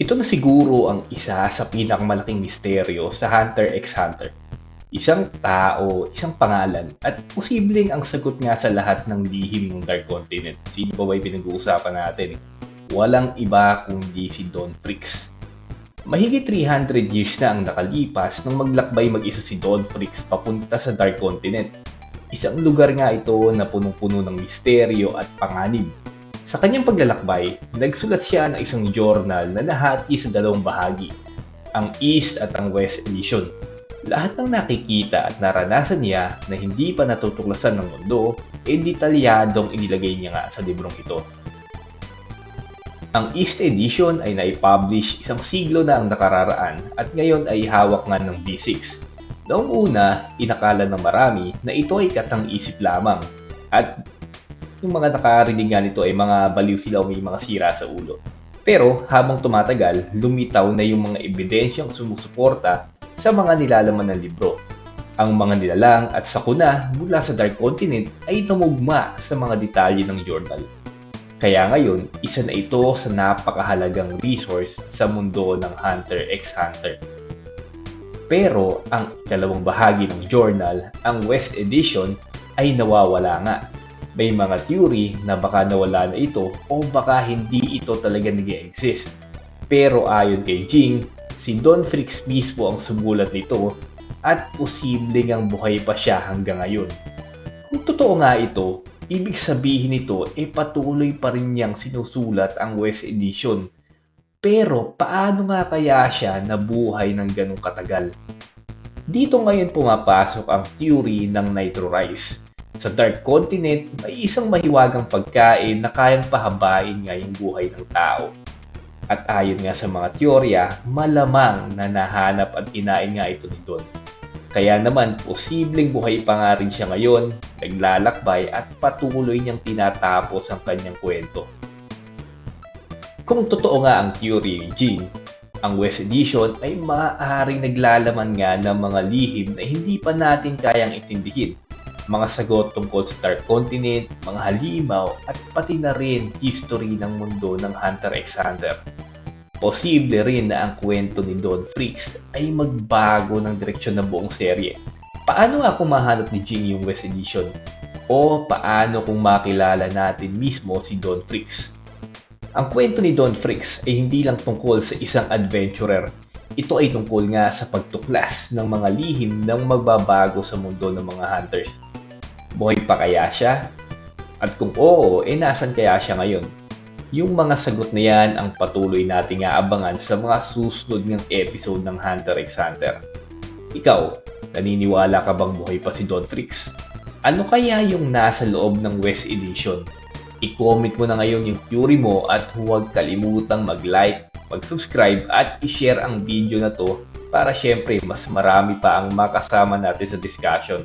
Ito na siguro ang isa sa pinakamalaking misteryo sa Hunter x Hunter. Isang tao, isang pangalan, at posibleng ang sagot nga sa lahat ng lihim ng Dark Continent. Sino ba ba pinag-uusapan natin? Walang iba kundi si Don Fricks. Mahigit 300 years na ang nakalipas nang maglakbay mag-isa si Don Fricks papunta sa Dark Continent. Isang lugar nga ito na punong-puno ng misteryo at panganib. Sa kanyang paglalakbay, nagsulat siya ng isang journal na nahati sa dalawang bahagi, ang East at ang West Edition. Lahat ng nakikita at naranasan niya na hindi pa natutuklasan ng mundo, e detalyadong inilagay niya nga sa librong ito. Ang East Edition ay naipublish isang siglo na ang nakararaan at ngayon ay hawak nga ng B6. Noong una, inakala ng marami na ito ay katang-isip lamang at yung mga nakarinig nga nito ay mga baliw sila o may mga sira sa ulo. Pero habang tumatagal, lumitaw na yung mga ebidensyang sumusuporta sa mga nilalaman ng libro. Ang mga nilalang at sakuna mula sa Dark Continent ay tumugma sa mga detalye ng journal. Kaya ngayon, isa na ito sa napakahalagang resource sa mundo ng Hunter x Hunter. Pero ang ikalawang bahagi ng journal, ang West Edition, ay nawawala nga. May mga theory na baka nawala na ito o baka hindi ito talaga nag exist Pero ayon kay Jing, si Don Fricks mismo ang sumulat nito at posibleng ang buhay pa siya hanggang ngayon. Kung totoo nga ito, ibig sabihin nito e eh patuloy pa rin niyang sinusulat ang West Edition. Pero paano nga kaya siya nabuhay ng ganong katagal? Dito ngayon pumapasok ang theory ng Nitro Rice. Sa Dark Continent, may isang mahiwagang pagkain na kayang pahabain nga yung buhay ng tao. At ayon nga sa mga teorya, malamang na nahanap at kinain nga ito ni Don. Kaya naman, posibleng buhay pa nga rin siya ngayon, naglalakbay at patuloy niyang tinatapos ang kanyang kwento. Kung totoo nga ang theory ni Jean, ang West Edition ay maaaring naglalaman nga ng mga lihim na hindi pa natin kayang itindihin mga sagot tungkol sa Dark Continent, mga halimaw, at pati na rin history ng mundo ng Hunter x Hunter. Posible rin na ang kwento ni Don Freaks ay magbago ng direksyon ng buong serye. Paano nga kung mahanap ni Jing yung West Edition? O paano kung makilala natin mismo si Don Freaks? Ang kwento ni Don Freaks ay hindi lang tungkol sa isang adventurer. Ito ay tungkol nga sa pagtuklas ng mga lihim ng magbabago sa mundo ng mga hunters. Buhay pa kaya siya? At kung oo, eh nasan kaya siya ngayon? Yung mga sagot na yan ang patuloy nating aabangan sa mga susunod ng episode ng Hunter x Hunter. Ikaw, naniniwala ka bang buhay pa si Don? Ano kaya yung nasa loob ng West Edition? I-comment mo na ngayon yung theory mo at huwag kalimutang mag-like, mag-subscribe at i-share ang video na to para syempre mas marami pa ang makasama natin sa discussion.